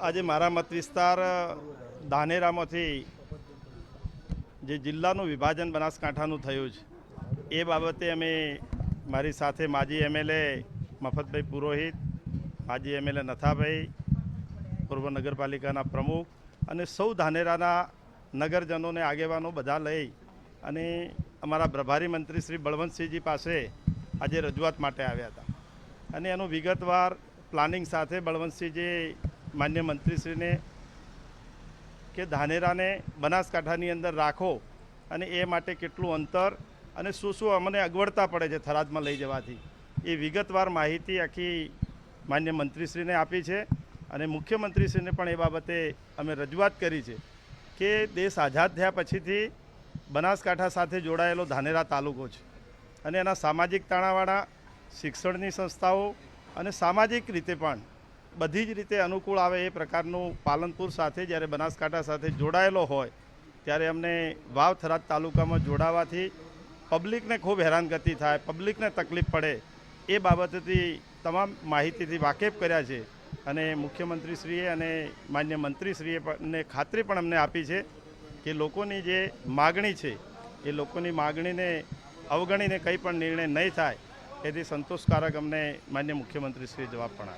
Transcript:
આજે મારા મત વિસ્તાર ધાનેરામાંથી જે જિલ્લાનું વિભાજન બનાસકાંઠાનું થયું છે, એ બાબતે અમે મારી સાથે માજી એમએલએ મફતભાઈ પુરોહિત, માજી એમએલએ નથાભાઈ, પૂર્વ નગરપાલિકાના પ્રમુખ અને સૌ ધાનેરાના નગરજનોને આગેવાનો બધા લઈ અને અમારા પ્રભારી મંત્રી શ્રી બળવંતસિંહજી પાસે આજે રજૂઆત માટે આવ્યા હતા. અને એનું વિગતવાર પ્લાનિંગ સાથે બળવંતસિંહજી માન્ય મંત્રીશ્રીને કે ધાનેરાને બનાસકાંઠાની અંદર રાખો અને એ માટે કેટલું અંતર અને શું શું અમને અગવડતા પડે છે થરાદમાં લઈ જવાથી. એ વિગતવાર માહિતી આખી માન્ય મંત્રીશ્રીને આપી છે અને મુખ્યમંત્રીશ્રીને પણ એ બાબતે અમે રજૂઆત કરી છે કે દેશ આઝાદ થયા પછીથી બનાસકાંઠા સાથે જોડાયેલો ધાનેરા તાલુકો છે અને એના સામાજિક તાણાવાળા શિક્ષણની સંસ્થાઓ અને સામાજિક રીતે પણ બધી જ રીતે અનુકૂળ આવે એ પ્રકારનું પાલનપુર સાથે જ્યારે બનાસકાંઠા સાથે જોડાયેલો હોય, ત્યારે અમને વાવ થરાદ તાલુકામાં જોડાવાથી પબ્લિકને ખૂબ હેરાનગતિ થાય, પબ્લિકને તકલીફ પડે, એ બાબતેથી તમામ માહિતીથી વાકેફ કર્યા છે. અને મુખ્યમંત્રીશ્રીએ અને માન્ય મંત્રીશ્રીએ ને ખાતરી પણ અમને આપી છે કે લોકોની જે માગણી છે, એ લોકોની માગણીને અવગણીને કંઈ પણ નિર્ણય નહીં થાય, એથી સંતોષકારક અમને માન્ય મુખ્યમંત્રીશ્રીએ જવાબ પણ આપ્યો.